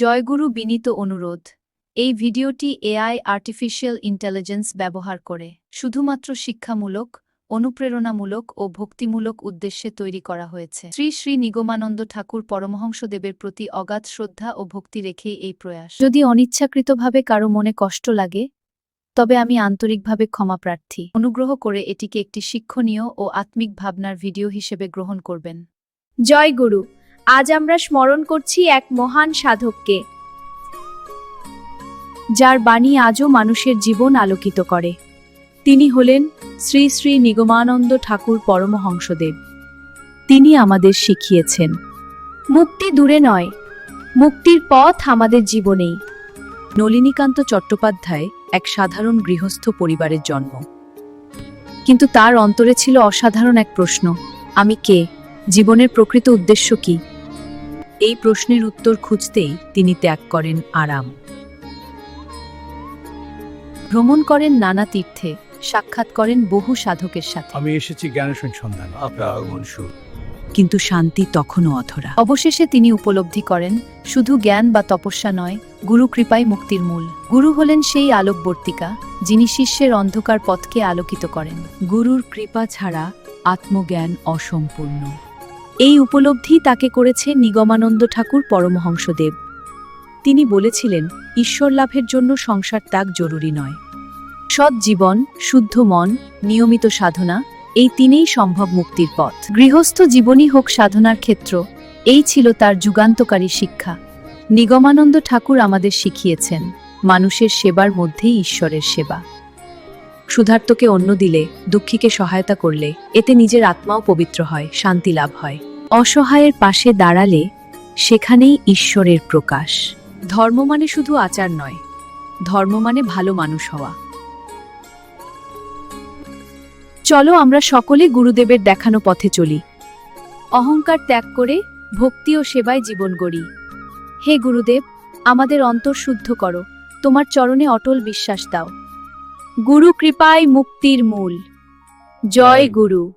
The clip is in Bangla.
জয়গুরু বিনীত অনুরোধ। এই ভিডিওটি এআই আর্টিফিশিয়াল ইন্টেলিজেন্স ব্যবহার করে শুধুমাত্র শিক্ষামূলক, অনুপ্রেরণামূলক ও ভক্তিমূলক উদ্দেশ্যে তৈরি করা হয়েছে। শ্রী শ্রী নিগমানন্দ ঠাকুর পরমহংসদেবের প্রতি অগাধ শ্রদ্ধা ও ভক্তি রেখেই এই প্রয়াস। যদি অনিচ্ছাকৃতভাবে কারও মনে কষ্ট লাগে, তবে আমি আন্তরিকভাবে ক্ষমা প্রার্থী। অনুগ্রহ করে এটিকে একটি শিক্ষণীয় ও আত্মিক ভাবনার ভিডিও হিসেবে গ্রহণ করবেন। জয় গুরু আজ আমরা স্মরণ করছি এক মহান সাধককে, যার বাণী আজও মানুষের জীবন আলোকিত করে। তিনি হলেন শ্রী শ্রী নিগমানন্দ ঠাকুর পরমহংসদেব। তিনি আমাদের শিখিয়েছেন, মুক্তি দূরে নয়, মুক্তির পথ আমাদের জীবনেই। নলিনীকান্ত চট্টোপাধ্যায় এক সাধারণ গৃহস্থ পরিবারের জন্ম। কিন্তু তার অন্তরে ছিল অসাধারণ এক প্রশ্ন, আমি কে? জীবনের প্রকৃত উদ্দেশ্য কি? এই প্রশ্নের উত্তর খুঁজতেই তিনি ত্যাগ করেন আরাম। ভ্রমণ করেন নানা তীর্থে সাক্ষাৎ করেন বহু সাধকের সাথে। আমি এসেছি জ্ঞানের সন্ধান। আপনার আগমন শুভ। কিন্তু শান্তি তখনও অধরা। অবশেষে তিনি উপলব্ধি করেন শুধু জ্ঞান বা তপস্যা নয় গুরু কৃপাই মুক্তির মূল। গুরু হলেন সেই আলোকবর্তিকা যিনি শিষ্যের অন্ধকার পথকে আলোকিত করেন। গুরুর কৃপা ছাড়া আত্মজ্ঞান অসম্পূর্ণ। এই উপলব্ধি তাকে করেছে নিগমানন্দ ঠাকুর পরমহংসদেব। তিনি বলেছিলেন, ঈশ্বর লাভের জন্য সংসার ত্যাগ জরুরি নয়। সৎ জীবন, শুদ্ধ মন, নিয়মিত সাধনা, এই তিনেই সম্ভব মুক্তির পথ। গৃহস্থ জীবনই হোক সাধনার ক্ষেত্র, এই ছিল তার যুগান্তকারী শিক্ষা। নিগমানন্দ ঠাকুর আমাদের শিখিয়েছেন, মানুষের সেবার মধ্যেই ঈশ্বরের সেবা। ক্ষুধার্তকে অন্য দিলে, দুঃখীকে সহায়তা করলে, এতে নিজের আত্মাও পবিত্র হয়, শান্তি লাভ হয়। অসহায়ের পাশে দাঁড়ালে সেখানেই ঈশ্বরের প্রকাশ। ধর্ম মানে শুধু আচার নয় ধর্ম মানে ভালো মানুষ হওয়া। চলো আমরা সকলে গুরুদেবের দেখানো পথে চলি। অহংকার ত্যাগ করে ভক্তি ও সেবায় জীবন গড়ি। হে গুরুদেব আমাদের অন্তর শুদ্ধ করো তোমার চরণে অটল বিশ্বাস দাও। গুরু কৃপায় মুক্তির মূল। জয় গুরু।